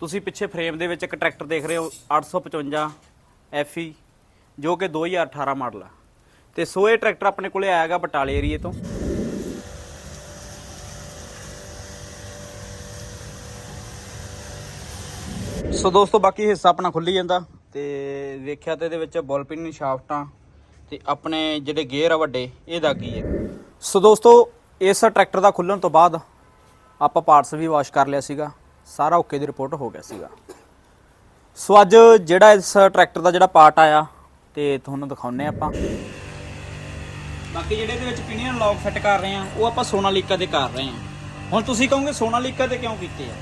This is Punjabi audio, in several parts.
ਤੁਸੀਂ ਪਿੱਛੇ ਫਰੇਮ ਦੇ ਵਿੱਚ ਇੱਕ ਟਰੈਕਟਰ ਦੇਖ ਰਹੇ ਹੋ 855 FE ਜੋ ਕਿ 2018 ਮਾਡਲ ਆ। ਤੇ ਸੋ ਇਹ ਟਰੈਕਟਰ ਆਪਣੇ ਕੋਲੇ ਆਇਆਗਾ ਬਟਾਲੇ ਏਰੀਏ ਤੋਂ। ਸੋ ਦੋਸਤੋ, ਬਾਕੀ ਹਿੱਸਾ ਆਪਣਾ ਖੁੱਲੀ ਜਾਂਦਾ ਤੇ ਵੇਖਿਆ ਤੇ ਇਹਦੇ ਵਿੱਚ ਬੋਲ ਪਿਨ ਸ਼ਾਫਟਾਂ ਤੇ ਆਪਣੇ ਜਿਹੜੇ ਗੇਅਰ ਆ ਵੱਡੇ ਇਹ ਦਾਗੀ ਹੈ? ਸੋ ਦੋਸਤੋ, ਇਸ ਟਰੈਕਟਰ ਦਾ ਖੁੱਲਣ ਤੋਂ ਬਾਅਦ ਆਪਾਂ ਪਾਰਟਸ ਵੀ ਵਾਸ਼ ਕਰ ਲਿਆ ਸੀਗਾ। ਸਾਰਾ ਓਕੇ ਦੀ ਰਿਪੋਰਟ ਹੋ ਗਿਆ ਸੀਗਾ। ਸੋ ਅੱਜ ਜਿਹੜਾ ਇਸ ਟਰੈਕਟਰ ਦਾ ਜਿਹੜਾ ਪਾਰਟ ਆਇਆ ਤੇ ਤੁਹਾਨੂੰ ਦਿਖਾਉਨੇ ਆਪਾਂ। ਬਾਕੀ ਜਿਹੜੇ ਇਹਦੇ ਵਿੱਚ ਪਿਨੀਅਨ ਲੌਕ ਫਿੱਟ ਕਰ ਰਹੇ ਆ ਉਹ ਆਪਾਂ ਸੋਨਾਲੀਕਾ ਦੇ ਕਰ ਰਹੇ ਆ। ਹੁਣ ਤੁਸੀਂ ਕਹੋਗੇ ਸੋਨਾਲੀਕਾ ਦੇ ਕਿਉਂ ਕੀਤੇ ਆ?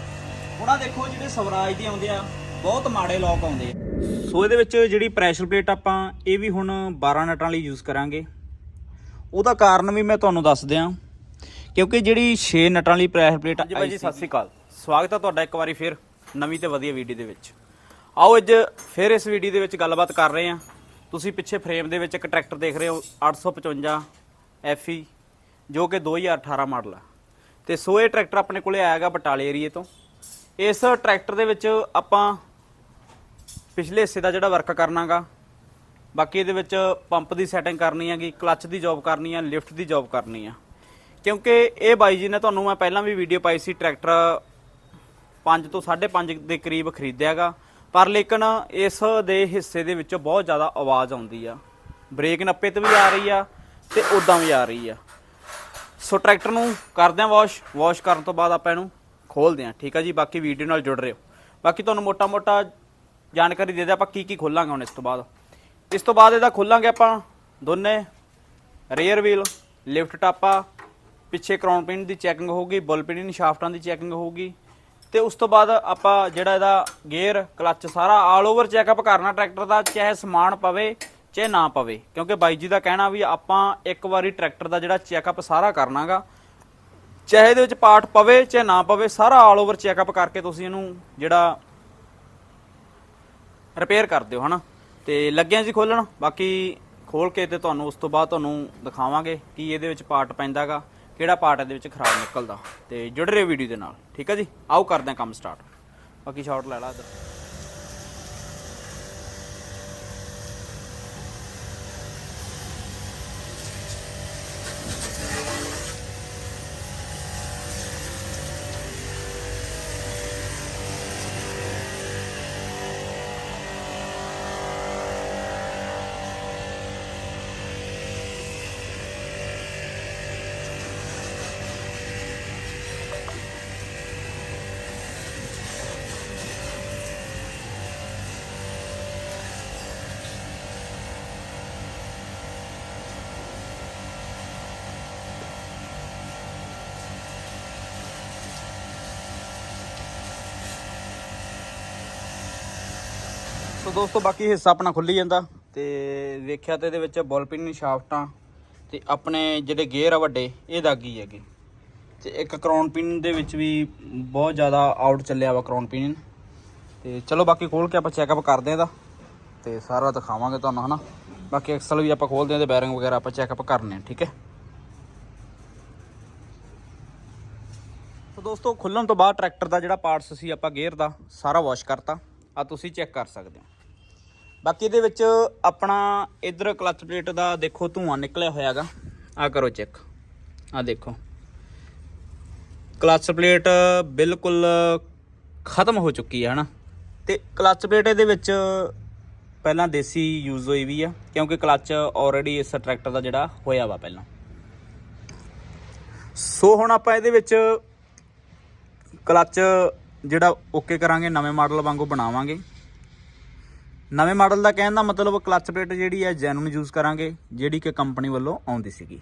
ਆਹ ਦੇਖੋ ਜਿਹੜੇ ਸਵਰਾਜ ਦੇ ਆਉਂਦੇ ਆ ਬਹੁਤ ਮਾੜੇ ਲੌਕ ਆਉਂਦੇ ਆ। ਸੋ ਇਹਦੇ ਵਿੱਚ ਜਿਹੜੀ ਪ੍ਰੈਸ਼ਰ ਪਲੇਟ ਆਪਾਂ ਇਹ ਵੀ ਹੁਣ 12 ਨਟਾਂ ਲਈ ਯੂਜ਼ ਕਰਾਂਗੇ। ਉਹਦਾ ਕਾਰਨ ਵੀ ਮੈਂ ਤੁਹਾਨੂੰ ਦੱਸ ਦਿਆਂ ਕਿਉਂਕਿ ਜਿਹੜੀ 6 ਨਟਾਂ ਲਈ ਪ੍ਰੈਸ਼ਰ ਪਲੇਟ ਜੀ ਭਾਈ ਜੀ ਸਤਿ ਸ੍ਰੀ ਅਕਾਲ। ਸਵਾਗਤ ਹੈ ਤੁਹਾਡਾ ਇੱਕ ਵਾਰੀ ਫਿਰ ਨਵੀਂ ਤੇ ਵਧੀਆ ਵੀਡੀਓ ਦੇ ਵਿੱਚ। ਆਓ ਅੱਜ ਫਿਰ ਇਸ ਵੀਡੀਓ ਦੇ ਵਿੱਚ ਗੱਲਬਾਤ ਕਰ ਰਹੇ ਹਾਂ। ਤੁਸੀਂ ਪਿੱਛੇ ਫਰੇਮ ਦੇ ਵਿੱਚ ਇੱਕ ਟਰੈਕਟਰ ਦੇਖ ਰਹੇ ਹੋ 855 FE ਜੋ ਕਿ 2018 ਮਾਡਲ ਆ। ਤੇ ਸੋ ਇਹ ਟਰੈਕਟਰ ਆਪਣੇ ਕੋਲੇ ਆਇਆਗਾ ਬਟਾਲੇ ਏਰੀਏ ਤੋਂ। ਇਸ ਟਰੈਕਟਰ ਦੇ ਵਿੱਚ ਆਪਾਂ ਪਿਛਲੇ ਹਿੱਸੇ ਦਾ ਜਿਹੜਾ ਵਰਕ ਕਰਨਾਗਾ, ਬਾਕੀ ਇਹਦੇ ਵਿੱਚ ਪੰਪ ਦੀ ਸੈਟਿੰਗ ਕਰਨੀ ਹੈਗੀ ਕਲੱਚ ਦੀ ਜੌਬ ਕਰਨੀ ਹੈ ਲਿਫਟ ਦੀ ਜੌਬ ਕਰਨੀ ਆ। ਕਿਉਂਕਿ ਇਹ ਬਾਈ ਜੀ ਨੇ ਤੁਹਾਨੂੰ ਮੈਂ ਪਹਿਲਾਂ ਵੀ ਵੀਡੀਓ ਪਾਈ ਸੀ ਟਰੈਕਟਰ 5 ਤੋਂ 5.5 ਦੇ ਕਰੀਬ ਖਰੀਦਿਆਗਾ। ਪਰ ਲੇਕਿਨ ਇਸ ਦੇ ਹਿੱਸੇ ਦੇ ਵਿੱਚੋਂ ਬਹੁਤ ਜ਼ਿਆਦਾ ਆਵਾਜ਼ ਆਉਂਦੀ ਆ। ਬ੍ਰੇਕ ਨੱਪੇ ਤੇ ਵੀ ਆ ਰਹੀ ਆ ਤੇ ਉਦਾਂ ਵੀ ਆ ਰਹੀ ਆ। ਸੋ ਟਰੈਕਟਰ ਨੂੰ ਕਰਦੇ ਆਂ ਵਾਸ਼। ਵਾਸ਼ ਕਰਨ ਤੋਂ ਬਾਅਦ ਆਪਾਂ ਇਹਨੂੰ ਖੋਲਦੇ ਆਂ। ਠੀਕ ਆ ਜੀ? ਬਾਕੀ ਵੀਡੀਓ ਨਾਲ ਜੁੜ ਰਹੇ ਹੋ। ਬਾਕੀ ਤੁਹਾਨੂੰ ਮੋਟਾ-ਮੋਟਾ ਜਾਣਕਾਰੀ ਦੇ ਦੇ ਆਪਾਂ ਕੀ ਕੀ ਖੋਲਾਂਗੇ ਹੁਣ ਇਸ ਤੋਂ ਬਾਅਦ। ਇਸ ਤੋਂ ਬਾਅਦ ਇਹਦਾ ਖੋਲਾਂਗੇ ਆਪਾਂ ਦੋਨੇ। ਰੀਅਰ ਵੀਲ ਲਿਫਟ ਟਾਪਾ। ਪਿੱਛੇ ਕਰਾਉਨ ਪਿਨ ਦੀ ਚੈਕਿੰਗ ਹੋਊਗੀ ਬੁਲ ਪਿਨ ਸ਼ਾਫਟਾਂ ਦੀ ਚੈਕਿੰਗ ਹੋਊਗੀ। ਤੇ ਉਸ ਤੋਂ ਬਾਅਦ ਆਪਾਂ ਜਿਹੜਾ ਇਹਦਾ ਗੇਅਰ, ਕਲੱਚ ਸਾਰਾ ਆਲ ਓਵਰ ਚੈੱਕਅਪ ਕਰਨਾ ਟਰੈਕਟਰ ਦਾ, ਚਾਹੇ ਸਮਾਨ ਪਵੇ, ਚਾਹੇ ਨਾ ਪਵੇ। ਕਿਉਂਕਿ ਬਾਈ ਜੀ ਦਾ ਕਹਿਣਾ ਵੀ ਆਪਾਂ ਇੱਕ ਵਾਰੀ ਟਰੈਕਟਰ ਦਾ ਜਿਹੜਾ ਚੈੱਕਅਪ ਸਾਰਾ ਕਰਨਾਗਾ। ਚਾਹੇ ਇਹਦੇ ਵਿੱਚ ਪਾਰਟ ਪਵੇ, ਚਾਹੇ ਨਾ ਪਵੇ, ਸਾਰਾ ਆਲ ਓਵਰ ਚੈੱਕਅਪ ਕਰਕੇ ਤੁਸੀਂ ਇਹਨੂੰ ਜਿਹੜਾ ਰਿਪੇਅਰ ਕਰ ਦਿਓ, ਹਨਾ? ਤੇ ਲੱਗਿਆ ਜੀ ਖੋਲਣ। ਬਾਕੀ ਖੋਲ ਕੇ ਤੇ ਤੁਹਾਨੂੰ ਉਸ ਤੋਂ ਬਾਅਦ ਤੁਹਾਨੂੰ ਦਿਖਾਵਾਂਗੇ ਕਿ ਇਹਦੇ ਵਿੱਚ ਪਾਰਟ ਪੈਂਦਾਗਾ। ਕਿਹੜਾ ਪਾਰਟ ਇਹਦੇ ਵਿੱਚ ਖਰਾਬ ਨਿਕਲਦਾ। ਤੇ ਜੁੜ ਰਹੇ ਵੀਡੀਓ ਦੇ ਨਾਲ, ਠੀਕ ਹੈ ਜੀ? ਆਓ ਕਰਦੇ ਹਾਂ ਕੰਮ ਸਟਾਰਟ ਬਾਕੀ ਸ਼ਾਟ ਲੈ ਲਾ ਇੱਧਰ। ਸੋ ਦੋਸਤੋ, ਬਾਕੀ ਹਿੱਸਾ ਆਪਣਾ ਖੁੱਲੀ ਜਾਂਦਾ ਤੇ ਵੇਖਿਆ ਤੇ ਇਹਦੇ ਵਿੱਚ ਬੁੱਲ ਪਿਨ ਸ਼ਾਫਟਾਂ ਤੇ ਆਪਣੇ ਜਿਹੜੇ ਗੇਅਰ ਆ ਵੱਡੇ, ਇਹ ਦਾਗੀ ਹੈਗੇ। ਤੇ ਇੱਕ ਕਰਾਉਨ ਪਿਨ ਦੇ ਵਿੱਚ ਵੀ ਬਹੁਤ ਜ਼ਿਆਦਾ ਆਊਟ ਚੱਲਿਆ ਵਾ ਕਰਾਉਨ ਪਿਨ ਤੇ ਚਲੋ, ਬਾਕੀ ਖੋਲ ਕੇ ਆਪਾਂ ਚੈੱਕਅਪ ਕਰਦੇ ਆ ਇਹਦਾ ਤੇ ਸਾਰਾ ਦਿਖਾਵਾਂਗੇ ਤੁਹਾਨੂੰ, ਹਨਾ? ਬਾਕੀ ਐਕਸਲ ਵੀ ਆਪਾਂ ਖੋਲਦੇ ਆ ਤੇ ਬੈਰਿੰਗ ਵਗੈਰਾ ਆਪਾਂ ਚੈੱਕਅਪ ਕਰਨੇ ਆ ਠੀਕ ਹੈ? ਸੋ ਦੋਸਤੋ ਖੁੱਲਣ ਤੋਂ ਬਾਅਦ ਟਰੈਕਟਰ ਦਾ ਜਿਹੜਾ ਪਾਰਟਸ ਸੀ, ਆਪਾਂ ਗੇਅਰ ਦਾ ਸਾਰਾ ਵਾਸ਼ ਕਰਤਾ। ਆ ਤੁਸੀਂ ਚੈੱਕ ਕਰ ਸਕਦੇ ਹੋ। ਬਾਕੀ ਇਹਦੇ ਵਿੱਚ ਆਪਣਾ ਇਧਰ ਕਲਚ ਪਲੇਟ ਦਾ ਦੇਖੋ ਧੂਆਂ ਨਿਕਲਿਆ ਹੋਇਆਗਾ। ਆ ਕਰੋ ਚੈੱਕ ਆ ਦੇਖੋ। ਕਲਚ ਪਲੇਟ ਬਿਲਕੁਲ ਖਤਮ ਹੋ ਚੁੱਕੀ ਹੈ ਹਨਾ। ਤੇ ਕਲਚ ਪਲੇਟ ਇਹਦੇ ਵਿੱਚ ਪਹਿਲਾਂ ਦੇਸੀ ਯੂਜ਼ ਹੋਈ ਵੀ ਆ, ਕਿਉਂਕਿ ਕਲਚ ਆਲਰੇਡੀ ਇਸ ਟਰੈਕਟਰ ਦਾ ਜਿਹੜਾ ਹੋਇਆ ਵਾ ਪਹਿਲਾਂ। ਸੋ ਹੁਣ ਆਪਾਂ ਇਹਦੇ ਵਿੱਚ ਕਲਚ ਜਿਹੜਾ ਓਕੇ ਕਰਾਂਗੇ, ਨਵੇਂ ਮਾਡਲ ਵਾਂਗੂ ਬਣਾਵਾਂਗੇ। ਨਵੇਂ ਮਾਡਲ ਦਾ ਕਹਿਣ ਦਾ ਮਤਲਬ ਕਲੱਚ ਪਲੇਟ ਜਿਹੜੀ ਹੈ ਜੈਨੂਨ ਯੂਜ਼ ਕਰਾਂਗੇ, ਜਿਹੜੀ ਕਿ ਕੰਪਨੀ ਵੱਲੋਂ ਆਉਂਦੀ ਸੀਗੀ।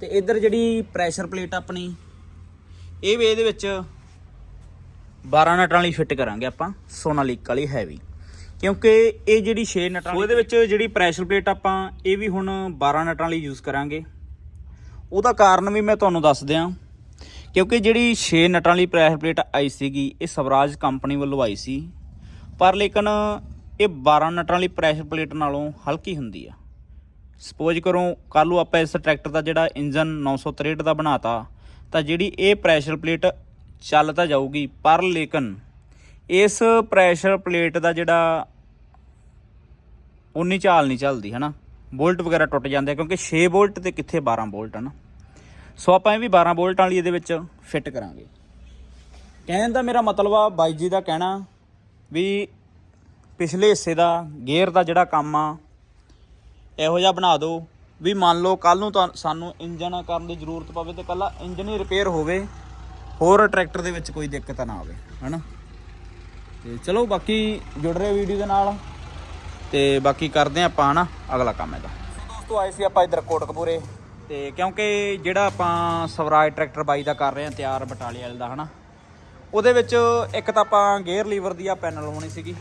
ਤੇ ਇੱਧਰ ਜਿਹੜੀ ਪ੍ਰੈਸ਼ਰ ਪਲੇਟ ਆਪਣੀ, ਇਹ ਵੀ ਇਹਦੇ ਵਿੱਚ 12 ਨਟਾਂ ਵਾਲੀ ਫਿੱਟ ਕਰਾਂਗੇ ਆਪਾਂ ਸੋਨਾਲੀਕ ਵਾਲੀ ਹੈਵੀ ਕਿਉਂਕਿ ਇਹ ਜਿਹੜੀ 6 ਨਟਾਂ ਉਹਦੇ ਵਿੱਚ ਜਿਹੜੀ ਪ੍ਰੈਸ਼ਰ ਪਲੇਟ ਆਪਾਂ, ਇਹ ਵੀ ਹੁਣ 12 ਨਟਾਂ ਵਾਲੀ ਯੂਜ਼ ਕਰਾਂਗੇ। ਉਹਦਾ ਕਾਰਨ ਵੀ ਮੈਂ ਤੁਹਾਨੂੰ ਦੱਸ ਦਿਆਂ, ਕਿਉਂਕਿ ਜਿਹੜੀ 6 ਨਟਾਂ ਵਾਲੀ ਪ੍ਰੈਸ਼ਰ ਪਲੇਟ ਆਈ ਸੀਗੀ, ਇਹ ਸਵਰਾਜ ਕੰਪਨੀ ਵੱਲੋਂ ਆਈ ਸੀ। ਪਰ ਲੇਕਿਨ ਇਹ 12 ਨਟਾਂ ਵਾਲੀ ਪ੍ਰੈਸ਼ਰ ਪਲੇਟ ਨਾਲੋਂ ਹਲਕੀ ਹੁੰਦੀ ਆ। ਸਪੋਜ਼ ਕਰੋ ਕੱਲ ਨੂੰ ਆਪਾਂ ਇਸ ਟਰੈਕਟਰ ਦਾ ਜਿਹੜਾ ਇੰਜਨ 963 ਦਾ ਬਣਾਤਾ, ਤਾਂ ਜਿਹੜੀ ਇਹ ਪ੍ਰੈਸ਼ਰ ਪਲੇਟ ਚੱਲ ਤਾਂ ਜਾਊਗੀ, ਪਰ ਲੇਕਿਨ ਇਸ ਪ੍ਰੈਸ਼ਰ ਪਲੇਟ ਦਾ ਜਿਹੜਾ ਉਨੀ ਚਾਲ ਨਹੀਂ ਚੱਲਦੀ, ਹਨਾ? ਬੋਲਟ ਵਗੈਰਾ ਟੁੱਟ ਜਾਂਦੇ ਕਿਉਂਕਿ 6 ਬੋਲਟ ਤੇ ਕਿੱਥੇ 12 ਬੋਲਟ, ਹਨ? ਸੋ ਆਪਾਂ ਇਹ ਵੀ 12 ਬੋਲਟ ਵਾਲੀ ਇਹਦੇ ਵਿੱਚ ਫਿੱਟ ਕਰਾਂਗੇ। ਕਹਿਣ ਦਾ ਮੇਰਾ ਮਤਲਬ ਆ, ਬਾਈ ਜੀ ਦਾ ਕਹਿਣਾ ਵੀ ਪਿਛਲੇ ਹਿੱਸੇ ਦਾ ਗੇਅਰ ਦਾ ਜਿਹੜਾ ਕੰਮ ਆ ਇਹੋ ਜਿਹਾ ਬਣਾ ਦਿਓ ਵੀ ਮੰਨ ਲਓ ਕੱਲ ਨੂੰ ਤਾਂ ਸਾਨੂੰ ਇੰਜਨ ਕਰਨ ਦੀ ਜ਼ਰੂਰਤ ਪਵੇ ਤੇ ਕੱਲਾ ਇੰਜਨ ਹੀ ਰਿਪੇਅਰ ਹੋਵੇ ਹੋਰ ਟਰੈਕਟਰ ਦੇ ਵਿੱਚ ਕੋਈ ਦਿੱਕਤ ਨਾ ਆਵੇ ਹਨਾ? ਤੇ ਚਲੋ ਬਾਕੀ ਜੁੜ ਰਹੇ ਵੀਡੀਓ ਦੇ ਨਾਲ ਤੇ ਬਾਕੀ ਕਰਦੇ ਆਪਾਂ ਹਨਾ? ਅਗਲਾ ਕੰਮ ਇਹਦਾ। ਦੋਸਤੋ ਆਏ ਸੀ ਆਪਾਂ ਇਧਰ ਕੋਟਕਪੂਰੇ। ਤੇ ਕਿਉਂਕਿ ਜਿਹੜਾ ਆਪਾਂ ਸਵਰਾਜ ਟਰੈਕਟਰ ਬਾਈ ਦਾ ਕਰ ਰਹੇ ਹਾਂ ਤਿਆਰ ਬਟਾਲੇ ਵਾਲੇ ਦਾ ਹਨਾ? ਉਹਦੇ ਵਿੱਚ ਇੱਕ ਤਾਂ ਆਪਾਂ ਗੇਅਰ ਲੀਵਰ ਦੀ ਆ ਪੈਨਲ ਹੋਣੀ ਸੀਗੀ।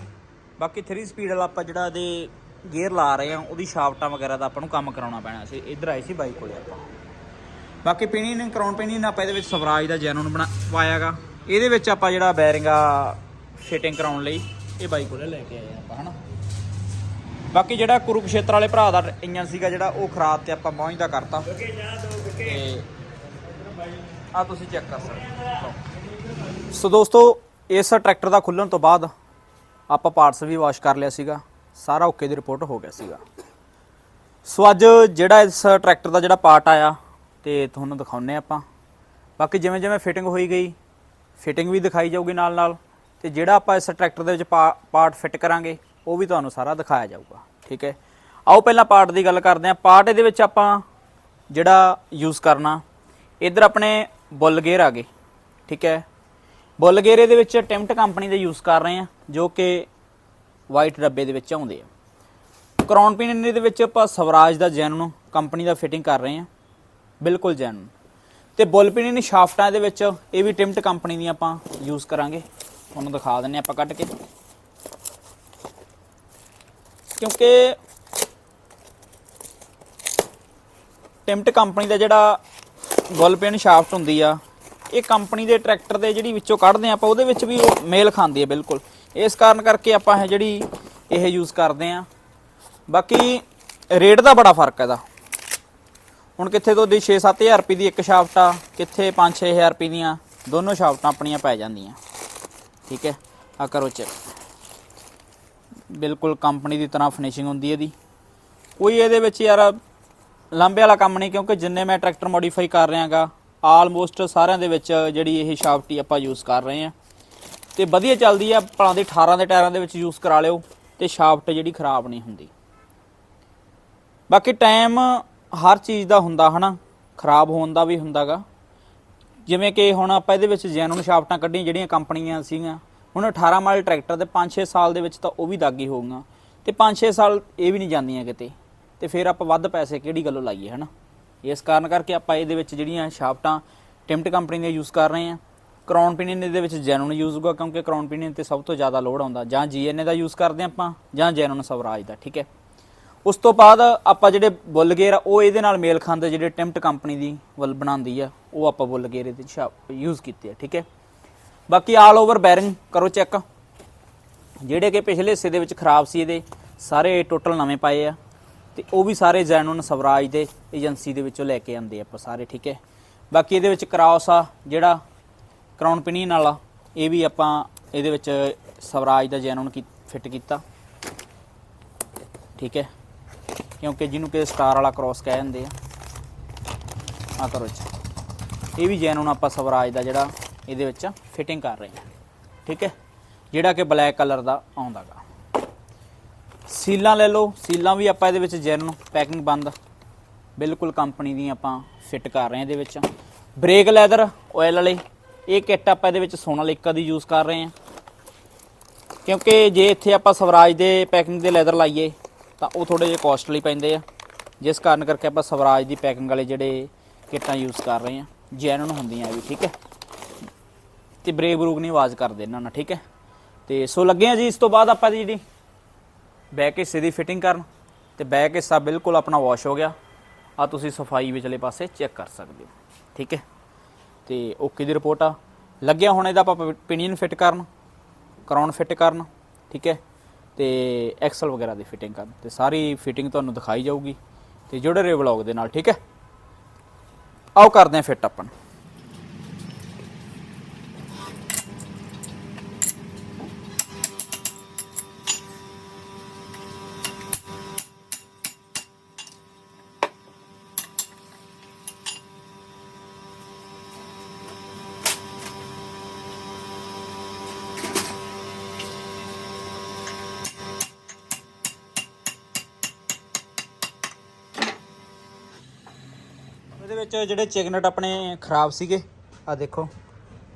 ਬਾਕੀ 3 ਸਪੀਡ ਵਾਲਾ ਆਪਾਂ ਜਿਹੜਾ ਇਹਦੇ ਗੇਅਰ ਲਾ ਰਹੇ ਆ, ਉਹਦੀ ਸ਼ਾਫਟਾਂ ਵਗੈਰਾ ਦਾ ਆਪਾਂ ਨੂੰ ਕੰਮ ਕਰਾਉਣਾ ਪੈਣਾ ਸੀ। ਇੱਧਰ ਆਏ ਸੀ ਬਾਈਕ ਕੋਲੇ ਆਪਾਂ। ਬਾਕੀ ਪੀਣੀ ਨੇ ਕਰਾਉਣ ਪੀਣੀ ਨੇ ਆਪਾਂ ਇਹਦੇ ਵਿੱਚ ਸਵਰਾਜ ਦਾ ਜੈਨੂਨ ਬਣਾ ਪਾਇਆਗਾ। ਇਹਦੇ ਵਿੱਚ ਆਪਾਂ ਜਿਹੜਾ ਬੈਰਿੰਗ ਆ ਫਿਟਿੰਗ ਕਰਾਉਣ ਲਈ, ਇਹ ਬਾਈਕ ਕੋਲੇ ਲੈ ਕੇ ਆਏ ਆਪਾਂ, ਹਨਾ। ਬਾਕੀ ਜਿਹੜਾ ਕੁਰੂਕਸ਼ੇਤਰ ਵਾਲੇ ਭਰਾ ਦਾ ਇੰਜਨ ਸੀਗਾ ਜਿਹੜਾ, ਉਹ ਖਰਾਬ ਤੇ ਆਪਾਂ ਪਹੁੰਚਦਾ ਕਰਤਾ। ਤੇ ਆ ਤੁਸੀਂ ਚੈੱਕ ਕਰ ਸਕਦੇ ਹੋ। ਸੋ ਦੋਸਤੋ, ਇਸ ਟਰੈਕਟਰ ਦਾ ਖੁੱਲਣ ਤੋਂ ਬਾਅਦ ਆਪਾਂ ਪਾਰਟਸ ਵੀ ਵਾਸ਼ ਕਰ ਲਿਆ ਸੀਗਾ। ਸਾਰਾ ਓਕੇ ਦੀ ਰਿਪੋਰਟ ਹੋ ਗਿਆ ਸੀਗਾ। ਸੋ ਅੱਜ ਜਿਹੜਾ ਇਸ ਟਰੈਕਟਰ ਦਾ ਜਿਹੜਾ ਪਾਰਟ ਆਇਆ ਤੇ ਤੁਹਾਨੂੰ ਦਿਖਾਉਨੇ ਆਪਾਂ। ਬਾਕੀ ਜਿਵੇਂ ਜਿਵੇਂ ਫਿਟਿੰਗ ਹੋਈ ਗਈ ਫਿਟਿੰਗ ਵੀ ਦਿਖਾਈ ਜਾਊਗੀ ਨਾਲ ਨਾਲ ਤੇ ਜਿਹੜਾ ਆਪਾਂ ਇਸ ਟਰੈਕਟਰ ਦੇ ਵਿੱਚ ਪਾਰਟ ਫਿੱਟ ਕਰਾਂਗੇ, ਉਹ ਵੀ ਤੁਹਾਨੂੰ ਸਾਰਾ ਦਿਖਾਇਆ ਜਾਊਗਾ। ਠੀਕ ਹੈ? ਆਓ ਪਹਿਲਾਂ ਪਾਰਟ ਦੀ ਗੱਲ ਕਰਦੇ ਹਾਂ। ਪਾਰਟ ਇਹਦੇ ਵਿੱਚ ਆਪਾਂ ਜਿਹੜਾ ਯੂਜ਼ ਕਰਨਾ, ਇਧਰ ਆਪਣੇ ਬੁੱਲ ਗੇਅਰ ਆ ਗਏ, ਠੀਕ ਹੈ? ਬੁੱਲ ਗੇਅਰ ਇਹਦੇ ਵਿੱਚ ਟਿਮਟ ਕੰਪਨੀ ਦੇ ਯੂਜ਼ ਕਰ ਰਹੇ ਆ ਜੋ ਕਿ ਵਾਈਟ ਡੱਬੇ ਦੇ ਵਿੱਚ ਆਉਂਦੇ ਆ। ਕਰਾਉਨ ਪਿਨ ਦੇ ਵਿੱਚ ਆਪਾਂ ਸਵਰਾਜ ਦਾ ਜੈਨੂਨ ਕੰਪਨੀ ਦਾ ਫਿਟਿੰਗ ਕਰ ਰਹੇ ਆ ਬਿਲਕੁਲ ਜੈਨੂਨ। ਤੇ ਬੁੱਲ ਪਿਨ ਦੀ ਸ਼ਾਫਟਾਂ ਦੇ ਵਿੱਚ ਇਹ ਵੀ ਟਿਮਟ ਕੰਪਨੀ ਦੀਆਂ ਆਪਾਂ ਯੂਜ਼ ਕਰਾਂਗੇ। ਤੁਹਾਨੂੰ ਦਿਖਾ ਦਿੰਨੇ ਆਪਾਂ ਕੱਢ ਕੇ। ਕਿਉਂਕਿ ਟਿਮਟ ਕੰਪਨੀ ਦਾ ਜਿਹੜਾ ਬੁੱਲ ਪਿਨ ਸ਼ਾਫਟ ਹੁੰਦੀ ਆ, ਇਹ ਕੰਪਨੀ ਦੇ ਟਰੈਕਟਰ ਦੇ ਜਿਹੜੀ ਵਿੱਚੋਂ ਕੱਢਦੇ ਆ, ਆਪਾਂ ਉਹਦੇ ਵਿੱਚ ਵੀ ਉਹ ਮੇਲ ਖਾਂਦੀ ਹੈ ਬਿਲਕੁਲ। ਇਸ ਕਾਰਨ ਕਰਕੇ ਆਪਾਂ ਇਹ ਜਿਹੜੀ ਇਹ ਯੂਜ਼ ਕਰਦੇ ਆ। ਬਾਕੀ ਰੇਟ ਦਾ ਬੜਾ ਫ਼ਰਕ ਹੈ ਇਹਦਾ। ਹੁਣ ਕਿੱਥੇ ਤੋਂ ਦੀ 6-7000 ਰੁਪਏ ਦੀ ਇੱਕ ਸ਼ਾਫਟ ਆ, ਕਿੱਥੇ 5-6000 ਰੁਪਏ ਦੀਆਂ ਦੋਨੋਂ ਸ਼ਾਫਟਾਂ ਆਪਣੀਆਂ ਪੈ ਜਾਂਦੀਆਂ। ਠੀਕ ਹੈ? ਆ ਕਰੋ ਚੈੱਕ ਬਿਲਕੁਲ ਕੰਪਨੀ ਦੀ ਤਰ੍ਹਾਂ ਫਿਨਿਸ਼ਿੰਗ ਹੁੰਦੀ ਹੈ ਇਹਦੀ। ਕੋਈ ਇਹਦੇ ਵਿੱਚ ਯਾਰ ਲਾਂਬੇ ਵਾਲਾ ਕੰਮ ਨਹੀਂ, ਕਿਉਂਕਿ ਜਿੰਨੇ ਮੈਂ ਟਰੈਕਟਰ ਮੋਡੀਫਾਈ ਕਰ ਰਿਹਾਗਾ ਆਲਮੋਸਟ ਸਾਰਿਆਂ ਦੇ ਵਿੱਚ ਜਿਹੜੀ ਇਹ ਸ਼ਾਫਟ ਆਪਾਂ ਯੂਜ਼ ਕਰ ਰਹੇ ਆ ਤੇ ਵਧੀਆ ਚੱਲਦੀ ਆ, ਭਲਾਂ ਦੇ 18 ਦੇ ਟਾਇਰਾਂ ਦੇ ਵਿੱਚ ਯੂਜ਼ ਕਰਾ ਲਿਓ, ਤੇ ਸ਼ਾਫਟ ਜਿਹੜੀ ਖਰਾਬ ਨਹੀਂ ਹੁੰਦੀ। ਬਾਕੀ ਟਾਈਮ ਹਰ ਚੀਜ਼ ਦਾ ਹੁੰਦਾ ਹਨਾ, ਖਰਾਬ ਹੋਣ ਦਾ ਵੀ ਹੁੰਦਾਗਾ। ਜਿਵੇਂ ਕਿ ਹੁਣ ਆਪਾਂ ਇਹਦੇ ਵਿੱਚ ਜੈਨੂਨ ਸ਼ਾਫਟਾਂ ਕੱਢੀਆਂ, ਜਿਹੜੀਆਂ ਕੰਪਨੀਆਂ ਸੀਗੀਆਂ, ਹੁਣ 18 ਮਾਡਲ ਟਰੈਕਟਰ ਦੇ 5-6 ਸਾਲ ਦੇ ਵਿੱਚ ਤਾਂ ਉਹ ਵੀ ਦਾਗੀ ਹੋਊਗਾ। ਤੇ 5-6 ਸਾਲ ਇਹ ਵੀ ਨਹੀਂ ਜਾਂਦੀਆਂ ਕਿਤੇ। ਤੇ ਫਿਰ ਆਪਾਂ ਵੱਧ ਪੈਸੇ ਕਿਹੜੀ ਗੱਲੋਂ ਲਾਈਏ, ਹਨਾ? ਇਸ ਕਾਰਨ ਕਰਕੇ ਆਪਾਂ ਇਹਦੇ ਵਿੱਚ ਜਿਹੜੀਆਂ ਸ਼ਾਫਟਾਂ ਟਿਮਟ ਕੰਪਨੀ ਦੀਆਂ ਯੂਜ਼ ਕਰ ਰਹੇ ਹਾਂ। ਕਰਾਉਨ ਪੀਨੀਅਨ ਇਹਦੇ ਵਿੱਚ ਜੈਨੂਨ ਯੂਜ਼ ਹੋਊਗਾ, ਕਿਉਂਕਿ ਕਰਾਉਨ ਪੀਨੀਅਨ ਤੇ ਸਭ ਤੋਂ ਜ਼ਿਆਦਾ ਲੋਡ ਆਉਂਦਾ। ਜਾਂ ਜੀਐਨਏ ਦਾ ਯੂਜ਼ ਕਰਦੇ ਹਾਂ ਆਪਾਂ, ਜਾਂ ਜੈਨੂਨ ਸਵਰਾਜ ਦਾ, ਠੀਕ ਹੈ? ਉਸ ਤੋਂ ਬਾਅਦ ਆਪਾਂ ਜਿਹੜੇ ਬੁਲਗੇਅਰ ਆ, ਉਹ ਇਹਦੇ ਨਾਲ ਮੇਲ ਖਾਂਦੇ ਜਿਹੜੇ ਟਿਮਟ ਕੰਪਨੀ ਦੀ ਵੱਲ ਬਣਾਉਂਦੀ ਆ, ਉਹ ਆਪਾਂ ਬੁੱਲ ਇਹਦੇ ਇਹਦੇ ਯੂਜ਼ ਕੀਤੇ ਆ, ਠੀਕ ਹੈ? ਬਾਕੀ ਆਲ ਓਵਰ ਬੈਰਿੰਗ ਕਰੋ ਚੈੱਕ ਜਿਹੜੇ ਕਿ ਪਿਛਲੇ ਹਿੱਸੇ ਦੇ ਵਿੱਚ ਖਰਾਬ ਸੀ ਇਹਦੇ, ਸਾਰੇ ਟੋਟਲ ਨਵੇਂ ਪਾਏ ਆ। ਤੇ ਉਹ ਵੀ ਸਾਰੇ ਜੈਨੂਨ ਸਵਰਾਜ ਦੇ ਏਜੰਸੀ ਦੇ ਵਿੱਚੋਂ ਲੈ ਕੇ ਆਂਦੇ ਆਪਾਂ ਸਾਰੇ, ਠੀਕ ਹੈ? ਬਾਕੀ ਇਹਦੇ ਵਿੱਚ ਕਰਾਉਸ ਆ, ਜਿਹੜਾ ਕਰਾਉਨ ਪਿਨੀਅਨ ਵਾਲਾ, ਇਹ ਵੀ ਆਪਾਂ ਇਹਦੇ ਵਿੱਚ ਸਵਰਾਜ ਦਾ ਜੈਨੂਨ ਕੀ, ਫਿੱਟ ਕੀਤਾ। ਠੀਕ ਹੈ? ਕਿਉਂਕਿ ਜਿਹਨੂੰ ਕਿ ਸਟਾਰ ਵਾਲਾ ਕ੍ਰੋਸ ਕਹਿ ਜਾਂਦੇ ਆ। ਆ ਕਰੋ ਇਹ ਵੀ ਜੈਨੂਨ ਆਪਾਂ ਸਵਰਾਜ ਦਾ ਜਿਹੜਾ ਇਹਦੇ ਵਿੱਚ ਫਿਟਿੰਗ ਕਰ ਰਹੇ ਹਾਂ। ਠੀਕ ਹੈ? ਜਿਹੜਾ ਕਿ ਬਲੈਕ ਕਲਰ ਦਾ ਆਉਂਦਾਗਾ ਸੀਲਾਂ ਲੈ ਲਓ, ਸੀਲਾਂ ਵੀ ਆਪਾਂ ਇਹਦੇ ਵਿੱਚ ਜੈਨ ਪੈਕਿੰਗ ਬੰਦ। ਬਿਲਕੁਲ ਕੰਪਨੀ ਦੀ ਆਪਾਂ ਫਿੱਟ ਕਰ ਰਹੇ ਹਾਂ ਇਹਦੇ ਵਿੱਚ। ਬ੍ਰੇਕ ਲੈਦਰ ਆਇਲ ਵਾਲੇ, ਇਹ ਕਿੱਟ ਆਪਾਂ ਇਹਦੇ ਵਿੱਚ ਸੋਨਾਲੀਕਾ ਦੀ ਯੂਜ਼ ਕਰ ਰਹੇ ਹਾਂ। ਕਿਉਂਕਿ ਜੇ ਇੱਥੇ ਆਪਾਂ ਸਵਰਾਜ ਦੇ ਪੈਕਿੰਗ ਦੇ ਲੈਦਰ ਲਾਈਏ, ਤਾਂ ਉਹ ਥੋੜੇ ਜਿਹਾ ਕੋਸਟਲੀ ਪੈਂਦੇ ਆ। ਜਿਸ ਕਾਰਨ ਕਰਕੇ ਆਪਾਂ ਸਵਰਾਜ ਦੀ ਪੈਕਿੰਗ ਵਾਲੇ ਜਿਹੜੇ ਕਿੱਟਾਂ ਯੂਜ਼ ਕਰ ਰਹੇ ਹਾਂ ਜੈਨੂਨ ਹੁੰਦੀਆਂ ਵੀ, ਠੀਕ ਹੈ? ਤੇ ਬ੍ਰੇਕ ਬਰੂਕ ਨਹੀਂ ਆਵਾਜ਼ ਕਰਦੇ ਇਹਨਾਂ ਨਾਲ, ਠੀਕ ਹੈ? ਤੇ ਸੋ ਲੱਗੇ ਆ ਜੀ, ਇਸ ਤੋਂ ਬਾਅਦ ਆਪਾਂ ਦੀ ਜਿਹੜੀ ਬੈਕ ਹਿੱਸੇ ਦੀ ਫਿਟਿੰਗ ਕਰਨ ਤੇ ਬੈਕ ਹਿੱਸਾ ਬਿਲਕੁਲ ਆਪਣਾ ਵਾਸ਼ ਹੋ ਗਿਆ। ਆ ਤੁਸੀਂ ਸਫ਼ਾਈ ਵਿਚਲੇ ਪਾਸੇ ਚੈੱਕ ਕਰ ਸਕਦੇ ਹੋ। ਠੀਕ ਹੈ? ਤੇ ਓਕੇ ਦੀ ਰਿਪੋਰਟ ਆ। ਲੱਗਿਆ ਹੁਣ ਇਹਦਾ ਆਪਾਂ ਪਿਨੀਅਨ ਫਿੱਟ ਕਰਨ ਕਰਾਉਨ ਫਿੱਟ ਕਰਨ, ਠੀਕ ਹੈ? ਤੇ ਐਕਸਲ ਵਗੈਰਾ ਦੀ ਫਿਟਿੰਗ ਕਰਨ। ਤੇ ਸਾਰੀ ਫਿਟਿੰਗ ਤੁਹਾਨੂੰ ਦਿਖਾਈ ਜਾਊਗੀ। ਤੇ ਜੁੜੇ ਰਹੇ ਵਲੌਗ ਦੇ ਨਾਲ, ਠੀਕ ਹੈ? ਆਓ ਕਰਦੇ ਹਾਂ ਫਿੱਟ ਆਪਾਂ 'ਚ ਜਿਹੜੇ ਚਿਕਨਟ ਆਪਣੇ ਖਰਾਬ ਸੀਗੇ ਆ ਦੇਖੋ,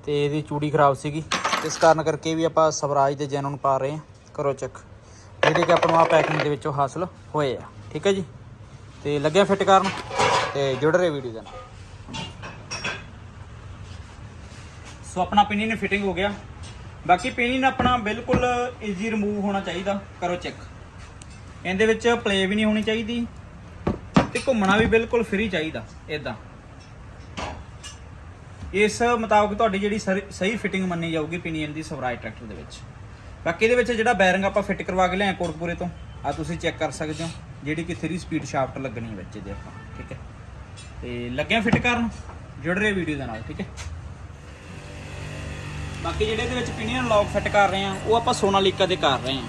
ਤੇ ਇਹਦੀ ਚੂੜੀ ਖਰਾਬ ਸੀਗੀ। ਇਸ ਕਾਰਨ ਕਰਕੇ ਵੀ ਆਪਾਂ ਸਵਰਾਜ ਦੇ ਜੈਨੂਨ ਪਾ ਰਹੇ ਹਾਂ। ਕਰੋ ਚੈੱਕ ਜਿਹੜੇ ਕਿ ਆਪਾਂ ਨੂੰ ਆ ਪੈਕਿੰਗ ਦੇ ਵਿੱਚੋਂ ਹਾਸਲ ਹੋਏ ਆ। ਠੀਕ ਹੈ ਜੀ? ਤੇ ਲੱਗਿਆ ਫਿੱਟ ਕਰਨ? ਤੇ ਜੁੜ ਰਹੇ ਵੀਡੀਓ ਦੇ ਨਾਲ। ਸੋ ਆਪਣਾ ਪਿਨੀਅਨ ਫਿਟਿੰਗ ਹੋ ਗਿਆ। ਬਾਕੀ ਪਿਨੀਅਨ ਆਪਣਾ ਬਿਲਕੁਲ ਈਜ਼ੀ ਰਿਮੂਵ ਹੋਣਾ ਚਾਹੀਦਾ। ਕਰੋ ਚੈੱਕ ਇਹਦੇ ਵਿੱਚ ਪਲੇ ਵੀ ਨਹੀਂ ਹੋਣੀ ਚਾਹੀਦੀ। ਘੁੰਮਣਾ ਵੀ ਬਿਲਕੁਲ ਫ੍ਰੀ ਚਾਹੀਦਾ ਇਦਾਂ ਇਸ ਮੁਤਾਬਕ ਤੁਹਾਡੀ ਜਿਹੜੀ ਸਰ- ਸਹੀ ਫਿਟਿੰਗ ਮੰਨੀ ਜਾਊਗੀ ਪਿਨੀਅਨ ਦੀ ਸਵਰਾਜ ਟਰੈਕਟਰ ਦੇ ਵਿੱਚ। ਬਾਕੀ ਇਹਦੇ ਵਿੱਚ ਜਿਹੜਾ ਬੈਰਿੰਗ ਆਪਾਂ ਫਿੱਟ ਕਰਵਾ ਕੇ ਲਿਆਏ ਕੋਟਪੂਰੇ ਤੋਂ ਆ ਤੁਸੀਂ ਚੈੱਕ ਕਰ ਸਕਦੇ ਹੋ, ਜਿਹੜੀ ਕਿ 3 ਸਪੀਡ ਸ਼ਾਫਟ ਲੱਗਣੀ ਹੈ ਵਿੱਚ ਦੇ ਆਪਾਂ, ਠੀਕ ਹੈ। ਤੇ ਲੱਗਿਆ ਫਿੱਟ ਕਰਨ? ਜੁੜ ਰਹੇ ਵੀਡੀਓ ਦੇ ਨਾਲ, ਠੀਕ ਹੈ। ਬਾਕੀ ਜਿਹੜੇ ਇਹਦੇ ਵਿੱਚ ਪਿਨੀਅਨ ਲੌਕ ਫਿੱਟ ਕਰ ਰਹੇ ਆ, ਉਹ ਆਪਾਂ ਸੋਨਾਲੀਕਾ ਦੇ ਕਰ ਰਹੇ ਆ।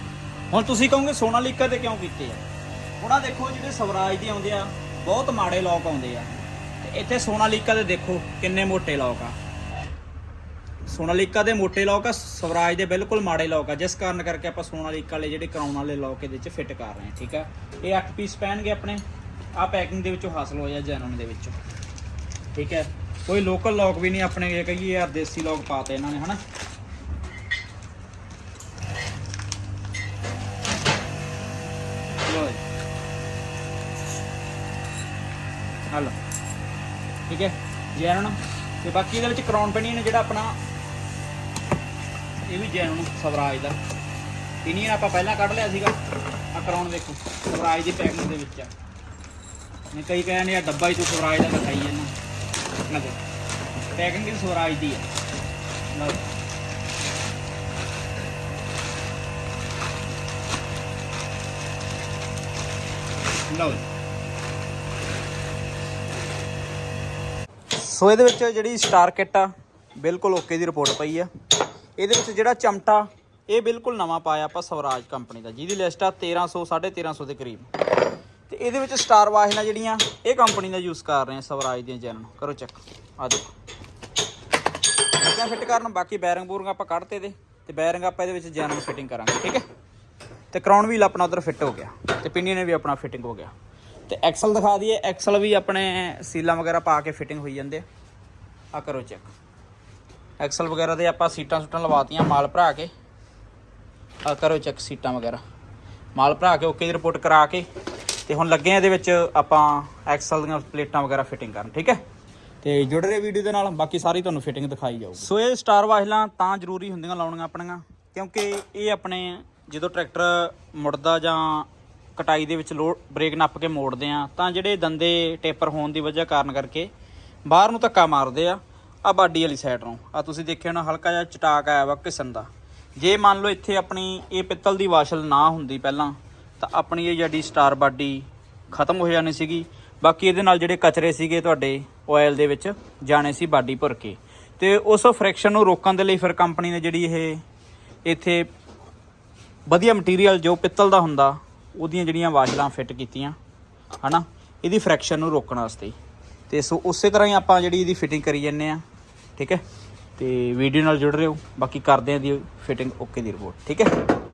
ਹੁਣ ਤੁਸੀਂ ਕਹੋਗੇ ਸੋਨਾਲੀਕਾ ਦੇ ਕਿਉਂ ਕੀਤੇ ਆ? ਹੁਣ ਦੇਖੋ ਜਿਹੜੇ ਸਵਰਾਜ ਦੇ ਆਉਂਦੇ ਆ ਬਹੁਤ ਮਾੜੇ ਲੋਕ ਆਉਂਦੇ ਆ। ਤੇ ਇੱਥੇ ਸੋਨਾਲੀਕਾ ਦੇ ਦੇਖੋ ਕਿੰਨੇ ਮੋਟੇ ਲੋਕ ਆ। ਸੋਨਾਲੀਕਾ ਦੇ ਮੋਟੇ ਲੋਕ ਆ, ਸਵਰਾਜ ਦੇ ਬਿਲਕੁਲ ਮਾੜੇ ਲੋਕ ਆ। ਜਿਸ ਕਾਰਨ ਕਰਕੇ ਆਪਾਂ ਸੋਨਾਲੀਕਾ ਵਾਲੇ ਜਿਹੜੇ ਕਰਾਉਣ ਵਾਲੇ ਲੋਕ ਇਹਦੇ ਵਿੱਚ ਫਿੱਟ ਕਰ ਰਹੇ ਆ, ਠੀਕ ਆ? ਇਹ 8 ਪੀਸ ਪੈਣਗੇ ਆਪਣੇ। ਆ ਪੈਕਿੰਗ ਦੇ ਵਿੱਚੋਂ ਹਾਸਲ ਹੋਇਆ ਜੈਨੂਨ ਦੇ ਵਿੱਚੋਂ। ਠੀਕ ਹੈ ਕੋਈ ਲੋਕਲ ਲੋਕ ਵੀ ਨਹੀਂ ਆਪਣੇ, ਇਹ ਕਹੀਏ ਯਾਰ ਦੇਸੀ ਲੌਕ ਪਾਤੇ ਇਹਨਾਂ ਨੇ, ਹਨਾ ਲਓ ਜੀ। ਹਲੋ। ਠੀਕ ਹੈ? ਜੈਨੂਨ ਤੇ ਬਾਕੀ ਇਹਦੇ ਵਿੱਚ ਕਰਾਉਣ ਪੈਣੀ ਨੇ ਜਿਹੜਾ ਆਪਣਾ, ਇਹ ਵੀ ਜੈਨੂਨ ਸਵਰਾਜ ਦਾ। ਪਿਨੀਅਨ ਆਪਾਂ ਪਹਿਲਾਂ ਕੱਢ ਲਿਆ ਸੀਗਾ। ਆ ਕਰਾਉਣ ਦੇਖੋ, ਸਵਰਾਜ ਦੀ ਪੈਕਿੰਗ ਦੇ ਵਿੱਚ ਆ। ਨੇ ਕਈ ਕਹਿੰਦੇ ਆ ਡੱਬਾ ਹੀ ਤੂੰ ਸਵਰਾਜ ਦਾ ਦਿਖਾਈ ਇਹਨਾਂ ਨਾ ਪੈਕਿੰਗ ਵੀ ਸਵਰਾਜ ਦੀ ਆ। ਲਓ। ਲਓ ਸੋ ਇਹਦੇ ਵਿੱਚ ਜਿਹੜੀ ਸਟਾਰ ਕਿੱਟ ਆ, ਬਿਲਕੁਲ ਓਕੇ ਦੀ ਰਿਪੋਰਟ ਪਈ ਆ। ਇਹਦੇ ਵਿੱਚ ਜਿਹੜਾ ਚਮਟਾ, ਇਹ ਬਿਲਕੁਲ ਨਵਾਂ ਪਾਇਆ ਆਪਾਂ ਸਵਰਾਜ ਕੰਪਨੀ ਦਾ, ਜਿਹਦੀ ਲਿਸਟ ਆ 1300 1350 ਦੇ ਕਰੀਬ। ਤੇ ਇਹਦੇ ਵਿੱਚ ਸਟਾਰ ਵਾਸ਼ਨਾ ਜਿਹੜੀਆਂ, ਇਹ ਕੰਪਨੀ ਦਾ ਯੂਜ਼ ਕਰ ਰਹੇ ਆ ਸਵਰਾਜ ਦੀਆਂ ਜੈਨ ਕਰੋ ਚੈੱਕ ਆ ਦੇਖੋ। ਲੱਗਿਆ ਫਿੱਟ ਕਰਨ, ਬਾਕੀ ਬੈਰਿੰਗ ਬੂਰਿੰਗ ਆਪਾਂ ਕੱਢਤੇ ਦੇ ਤੇ ਬੈਰਿੰਗ ਆਪਾਂ ਇਹਦੇ ਵਿੱਚ ਜੈਨ ਫਿਟਿੰਗ ਕਰਾਂਗੇ, ਠੀਕ ਹੈ? ਤੇ ਕਰਾਉਣ ਵੀਲ ਆਪਣਾ ਉਧਰ ਫਿੱਟ ਹੋ ਗਿਆ, ਤੇ ਨੇ ਵੀ ਆਪਣਾ ਫਿਟਿੰਗ ਹੋ ਗਿਆ। ਤੇ ਐਕਸਲ ਦਿਖਾ ਦਈਏ। ਐਕਸਲ ਵੀ ਆਪਣੇ ਸੀਲਾਂ ਵਗੈਰਾ ਪਾ ਕੇ ਫਿਟਿੰਗ ਹੋਈ ਜਾਂਦੇ ਆ। ਕਰੋ ਚੈੱਕ ਐਕਸਲ ਵਗੈਰਾ ਤੇ ਆਪਾਂ ਸੀਟਾਂ ਸੁਟਾਂ ਲਵਾਤੀਆਂ ਮਾਲ ਭਰਾ ਕੇ। ਆ ਕਰੋ ਚੈੱਕ ਸੀਟਾਂ ਵਗੈਰਾ। ਮਾਲ ਭਰਾ ਕੇ ਓਕੇ ਦੀ ਰਿਪੋਰਟ ਕਰਾ ਕੇ। ਤੇ ਹੁਣ ਲੱਗੇ ਆ ਇਹਦੇ ਵਿੱਚ ਆਪਾਂ ਐਕਸਲ ਦੀਆਂ ਪਲੇਟਾਂ ਵਗੈਰਾ ਫਿਟਿੰਗ ਕਰਨ, ਠੀਕ ਹੈ? ਤੇ ਜੁੜ ਰਹੇ ਵੀਡੀਓ ਦੇ ਨਾਲ, ਬਾਕੀ ਸਾਰੀ ਤੁਹਾਨੂੰ ਫਿਟਿੰਗ ਦਿਖਾਈ ਜਾਊਗੀ। ਸੋ ਇਹ ਸਟਾਰ ਵਾਸ਼ਲਾਂ ਤਾਂ ਜ਼ਰੂਰੀ ਹੁੰਦੀਆਂ ਲਾਉਣੀਆਂ ਆਪਣੀਆਂ, ਕਿਉਂਕਿ ਇਹ ਆਪਣੇ ਜਦੋਂ ਟਰੈਕਟਰ ਮੁੜਦਾ ਜਾਂ ਕਟਾਈ ਦੇ ਵਿੱਚ ਲੋ ਬ੍ਰੇਕ ਨੱਪ ਕੇ ਮੋੜਦੇ ਆ ਤਾਂ ਜਿਹੜੇ ਦੰਦੇ ਟੇਪਰ ਹੋਣ ਦੀ ਵਜ੍ਹਾ ਕਾਰਨ ਕਰਕੇ ਬਾਹਰ ਨੂੰ ਧੱਕਾ ਮਾਰਦੇ ਆ ਆ ਬਾਡੀ ਵਾਲੀ ਸਾਈਡ ਨੂੰ। ਆ ਤੁਸੀਂ ਦੇਖਿਆ ਨਾ ਹਲਕਾ ਜਿਹਾ ਚਟਾਕ ਆਇਆ ਵਾ ਕਿਸਨ ਦਾ। ਜੇ ਮੰਨ ਲਓ ਇੱਥੇ ਆਪਣੀ ਇਹ ਪਿੱਤਲ ਦੀ ਵਾਸ਼ਲ ਨਾ ਹੁੰਦੀ ਪਹਿਲਾਂ, ਤਾਂ ਆਪਣੀ ਇਹ ਜਿਹੜੀ ਸਟਾਰ ਬਾਡੀ ਖਤਮ ਹੋ ਜਾਣੀ ਸੀਗੀ। ਬਾਕੀ ਇਹਦੇ ਨਾਲ ਜਿਹੜੇ ਕਚਰੇ ਸੀਗੇ ਤੁਹਾਡੇ ਆਇਲ ਦੇ ਵਿੱਚ, ਜਾਣੇ ਸੀ ਬਾਡੀ ਭਰ ਕੇ। ਤੇ ਉਸ ਫ੍ਰਿਕਸ਼ਨ ਨੂੰ ਰੋਕਣ ਦੇ ਲਈ ਫਿਰ ਕੰਪਨੀ ਨੇ ਜਿਹੜੀ ਇਹ, ਇੱਥੇ ਵਧੀਆ ਮਟੀਰੀਅਲ ਜੋ ਪਿੱਤਲ ਦਾ ਹੁੰਦਾ ਉਹਦੀਆਂ ਜਿਹੜੀਆਂ ਵਾਸ਼ਲਾਂ ਫਿੱਟ ਕੀਤੀਆਂ, ਹਨਾ? ਇਹਦੀ ਫ੍ਰੈਕਸ਼ਨ ਨੂੰ ਰੋਕਣ ਵਾਸਤੇ ਤੇ ਸੋ ਉਸੇ ਤਰ੍ਹਾਂ ਹੀ ਆਪਾਂ ਜਿਹੜੀ ਇਹਦੀ ਫਿਟਿੰਗ ਕਰੀ ਜੰਨੇ ਆ ਠੀਕ ਹੈ? ਤੇ ਵੀਡੀਓ ਨਾਲ ਜੁੜ ਰਹੇ ਹੋ, ਬਾਕੀ ਕਰਦੇ ਆਂ ਦੀ ਫਿਟਿੰਗ ਓਕੇ ਦੀ ਰਿਪੋਰਟ ਠੀਕ ਹੈ?